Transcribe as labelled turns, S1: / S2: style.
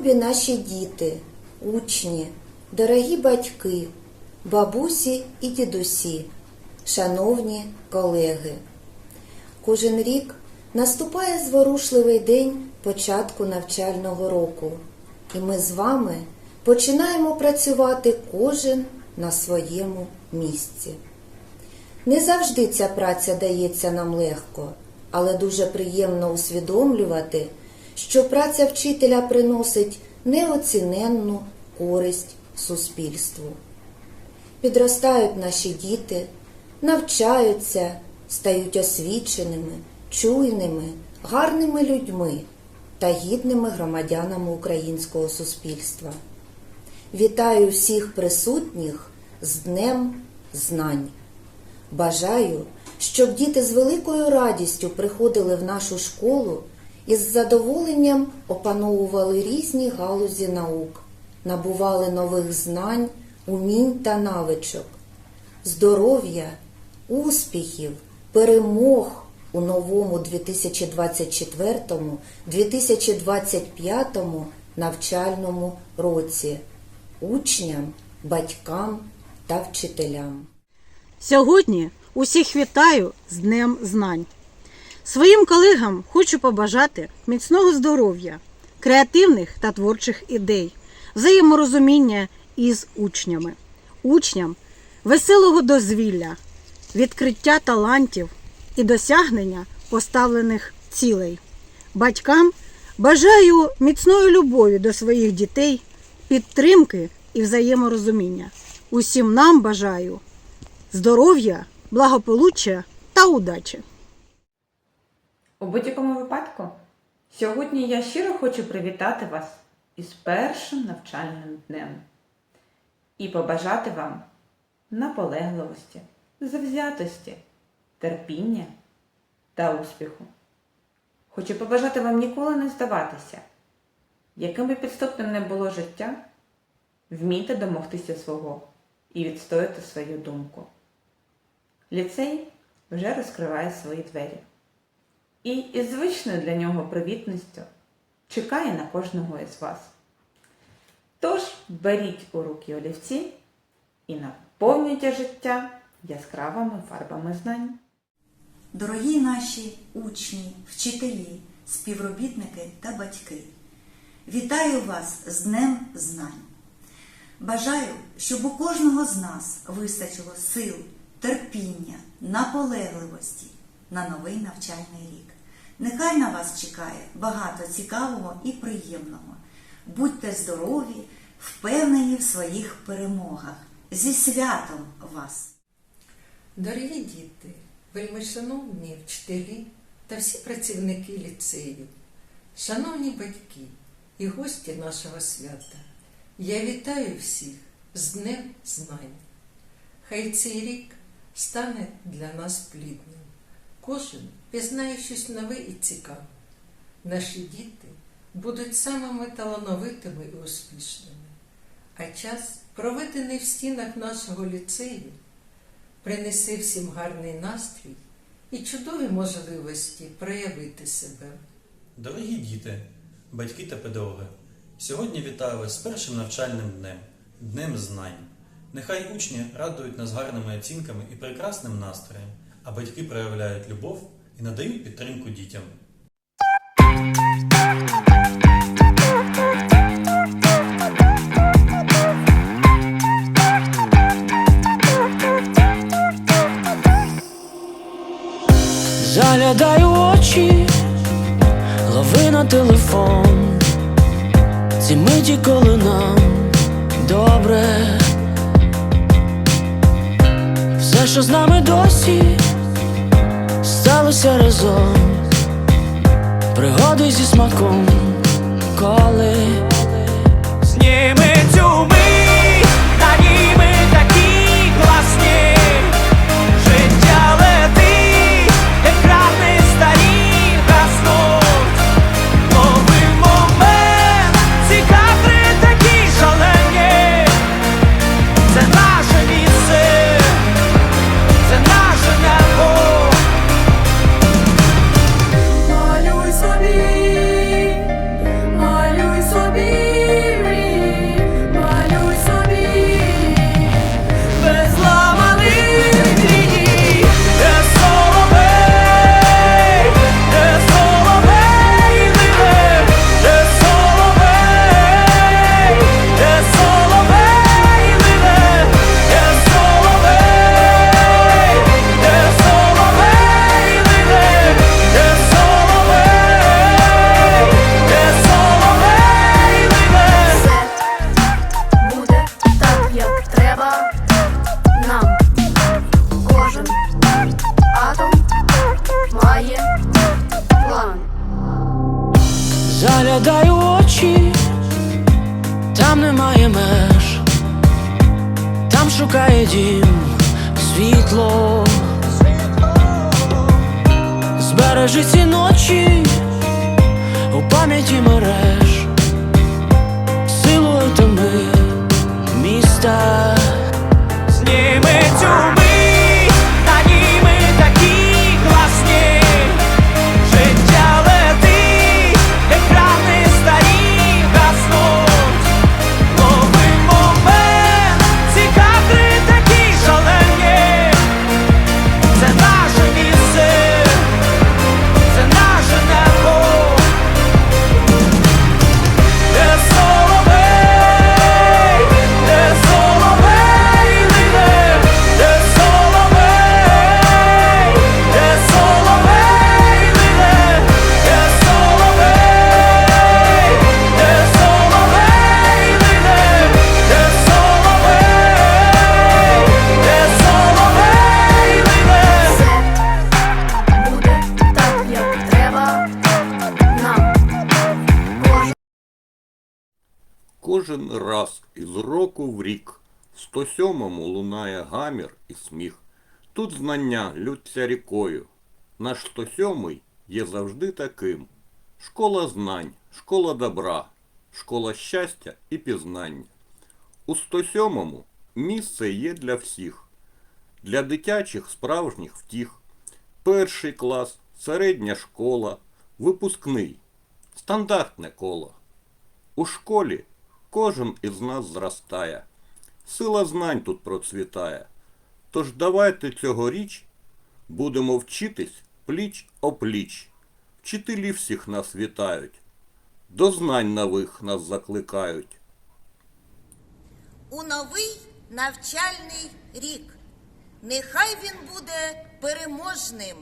S1: Любі наші діти, учні, дорогі батьки, бабусі і дідусі, шановні колеги. Кожен рік наступає зворушливий день початку навчального року, і ми з вами починаємо працювати кожен на своєму місці. Не завжди ця праця дається нам легко, але дуже приємно усвідомлювати, що праця вчителя приносить неоціненну користь суспільству. Підростають наші діти, навчаються, стають освіченими, чуйними, гарними людьми та гідними громадянами українського суспільства. Вітаю всіх присутніх з Днем Знань. Бажаю, щоб діти з великою радістю приходили в нашу школу і з задоволенням опановували різні галузі наук, набували нових знань, умінь та навичок, здоров'я, успіхів, перемог у новому 2024-2025 навчальному році учням, батькам та вчителям.
S2: Сьогодні усіх вітаю з Днем Знань. Своїм колегам хочу побажати міцного здоров'я, креативних та творчих ідей, взаєморозуміння із учнями, учням веселого дозвілля, відкриття талантів і досягнення поставлених цілей. Батькам бажаю міцної любові до своїх дітей, підтримки і взаєморозуміння. Усім нам бажаю здоров'я, благополуччя та удачі.
S3: У будь-якому випадку, сьогодні я щиро хочу привітати вас із першим навчальним днем і побажати вам наполегливості, завзятості, терпіння та успіху. Хочу побажати вам ніколи не здаватися, яким би підступним не було життя, вмійте домогтися свого і відстояти свою думку. Ліцей вже розкриває свої двері і із звичною для нього привітністю чекає на кожного із вас. Тож беріть у руки олівці і наповнюйте життя яскравими фарбами знань.
S4: Дорогі наші учні, вчителі, співробітники та батьки, вітаю вас з Днем Знань. Бажаю, щоб у кожного з нас вистачило сил, терпіння, наполегливості на новий навчальний рік. Нехай на вас чекає багато цікавого і приємного. Будьте здорові, впевнені в своїх перемогах. Зі святом вас!
S5: Дорогі діти, вельмишановні вчителі та всі працівники ліцею, шановні батьки і гості нашого свята, я вітаю всіх з Днем Знань. Хай цей рік стане для нас плідним. Кожен пізнає щось нове і цікаве. Наші діти будуть самими талановитими і успішними, а час, проведений в стінах нашого ліцею, принесе всім гарний настрій і чудові можливості проявити себе.
S6: Дорогі діти, батьки та педагоги, сьогодні вітаю вас з першим навчальним днем, Днем Знань. Нехай учні радують нас гарними оцінками і прекрасним настроєм, а батьки проявляють любов і надають підтримку дітям.
S7: Заглядаю очі, лови на телефон, ці миті, коли нам добре, все, що з нами досі, сталося разом, пригоди зі смаком, коли зніми шукає дім світло. Збережи ці ночі у пам'яті мереж,
S8: Кожен раз із року в рік в 107-му лунає гамір і сміх. Тут знання лються рікою. Наш 107-й є завжди таким. Школа знань, школа добра, школа щастя і пізнання. У 107-му місце є для всіх. Для дитячих справжніх втіх. Перший клас, середня школа, випускний, стандартне коло. У школі кожен із нас зростає. Сила знань тут процвітає. Тож давайте цьогоріч будемо вчитись пліч опліч. Вчителі всіх нас вітають. До знань нових нас закликають.
S1: У новий навчальний рік. Нехай він буде переможним.